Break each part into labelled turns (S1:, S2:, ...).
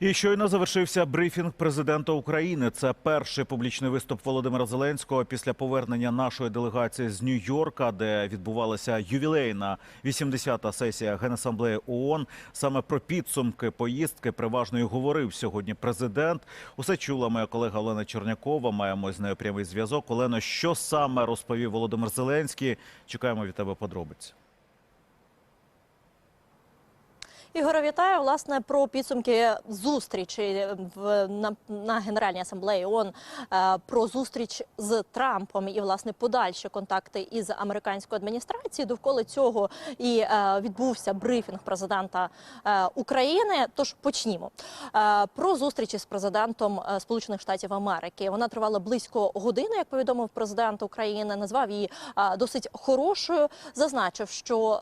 S1: І щойно завершився брифінг президента України. Це перший публічний виступ Володимира Зеленського після повернення нашої делегації з Нью-Йорка, де відбувалася ювілейна 80-та сесія Генасамблеї ООН. Саме про підсумки поїздки переважно і говорив сьогодні президент. Усе чула моя колега Олена Чернякова. Маємо з нею прямий зв'язок. Олено, що саме розповів Володимир Зеленський? Чекаємо від тебе подробиць.
S2: Ігоре, вітаю власне про підсумки зустрічі в на, на Генеральній асамблеї ООН е, про зустріч з Трампом і власне подальші контакти із американською адміністрацією. Довкола цього і е, відбувся брифінг президента е, України. Тож почнімо Е, про зустрічі з президентом е, Сполучених Штатів Америки. Вона тривала близько години, як повідомив президент України. Назвав її е, досить хорошою. Зазначив, що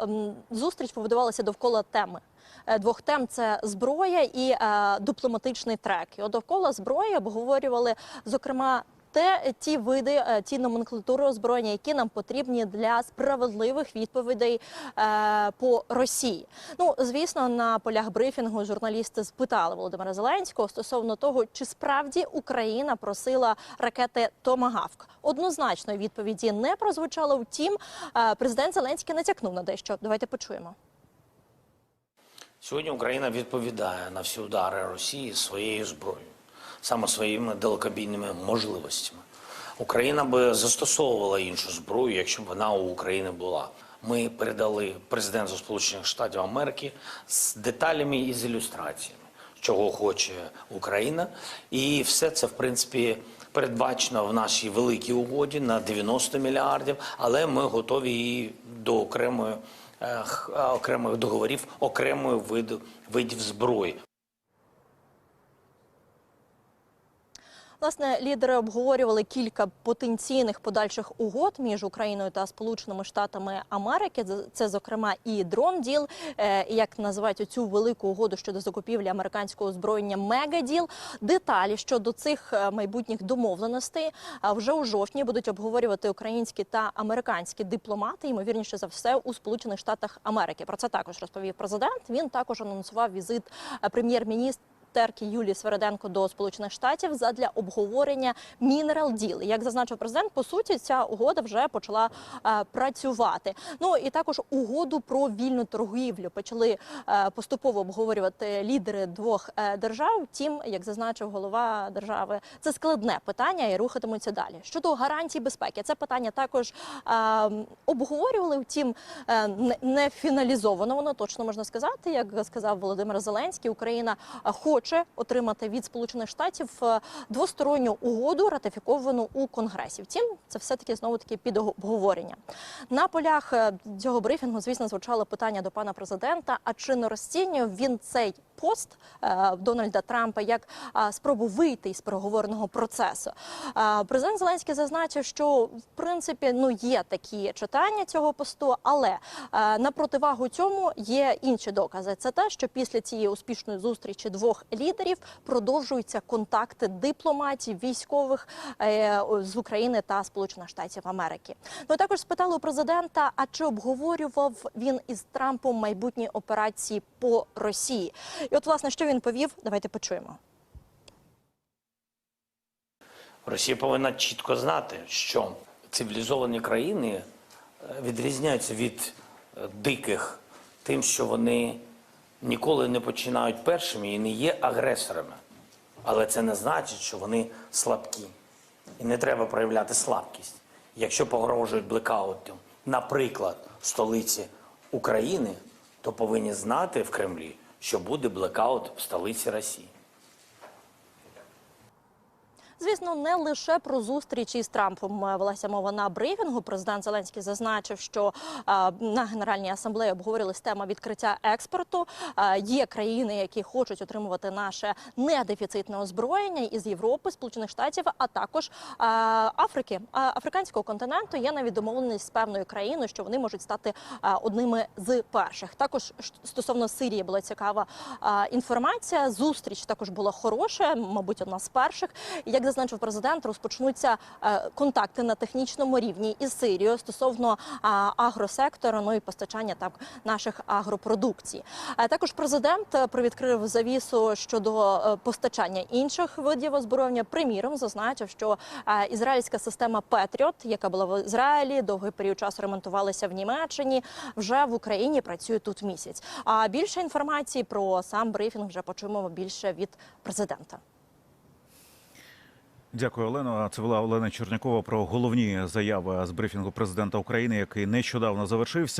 S2: зустріч побудувалася довкола теми е, двох тем: це зброя і е, дипломатичний трек. І от довкола зброї обговорювали зокрема. Те ті види, е, ті номенклатури озброєння, які нам потрібні для справедливих відповідей е, по Росії. Ну звісно, на полях брифінгу журналісти спитали Володимира Зеленського стосовно того, чи справді Україна просила ракети Томагавк. Однозначно відповіді не прозвучало. Втім, е, президент Зеленський натякнув на дещо. Давайте почуємо.
S3: Сьогодні Україна відповідає на всі удари Росії своєю зброєю, саме своїми далекобійними можливостями. Україна би застосовувала іншу зброю, якщо б вона у України була. Ми передали президенту Сполучених Штатів Америки з деталями і з ілюстраціями, чого хоче Україна, і все це в принципі. Передбачено в нашій великій угоді на 90 мільярдів, але ми готові і до окремої окремих договорів окремої виду видів зброї.
S2: Власне, лідери обговорювали кілька потенційних подальших угод між Україною та Сполученими Штатами Америки. Це- зокрема, і дрон діл, е, як називають цю велику угоду щодо закупівлі американського озброєння Мегаділ. Деталі щодо цих е, майбутніх домовленостей вже у жовтні будуть обговорювати українські та американські дипломати, ймовірніше за все, у Сполучених Штатах Америки. Про це також розповів президент. Він також анонсував візит е, прем'єр-міністра. Терки Юлії Свереденко до Сполучених Штатів задля обговорення Мінерал Діл. Як зазначив президент, по суті, ця угода вже почала е, працювати. Ну і також угоду про вільну торгівлю почали е, поступово обговорювати лідери двох е, держав. Втім, як зазначив голова держави, це складне питання і рухатимуться далі. Щодо гарантій безпеки, це питання також е, обговорювали. Втім, е, не- фіналізовано воно точно можна сказати. Як сказав Володимир Зеленський, Україна е, хоче отримати від Сполучених Штатів е, двосторонню угоду, ратифіковану у Конгресі. Втім, це все таки знову таки під обговорення. На полях е, цього брифінгу, звісно, звучало питання до пана президента: а чи не розцінює він цей пост е, Дональда Трампа як спробу вийти із переговорного процесу? Президент Зеленський зазначив, що в принципі ну є такі читання цього посту, але е, на противагу цьому є інші докази. Це те, що після цієї успішної зустрічі двох лідерів продовжуються контакти дипломатів, військових е, з України та Сполучених Штатів Америки. Ну також спитали у президента, а чи обговорював він із Трампом майбутні операції по Росії? І от власне що він повів, давайте почуємо.
S3: Росія повинна чітко знати, що цивілізовані країни е, відрізняються від е, диких тим, що вони ніколи не починають першими і не є агресорами. Але це не значить, що вони слабкі. І не треба проявляти слабкість. Якщо погрожують блекаутом, наприклад, столиці України, то повинні знати в Кремлі, що буде блекаут в столиці Росії.
S2: Звісно, не лише про зустрічі з Трампом е, велася мова на брифінгу. Президент Зеленський зазначив, що е, на генеральній асамблеї обговорилась тема відкриття експорту. Е, є країни, які хочуть отримувати наше недефіцитне озброєння із Європи, Сполучених Штатів, а також Африки, африканського континенту. Є навіть домовленість з певною країною, що вони можуть стати одними з перших. Також стосовно Сирії була цікава інформація. Зустріч також була хороша, мабуть, одна з перших. Як зазначив президент, розпочнуться е, контакти на технічному рівні із Сирією стосовно агросектора, ну і постачання так наших агропродукцій. Також президент е, привідкрив завісу щодо е, постачання інших видів озброєння. Приміром, зазначив, що е, ізраїльська система Петріот, яка була в Ізраїлі, довгий період часу ремонтувалася в Німеччині, вже в Україні працює тут місяць. А більше інформації про сам брифінг вже почуємо більше від президента.
S1: Дякую, Олено. Це була Олена Чернякова про головні заяви з брифінгу президента України, який нещодавно завершився.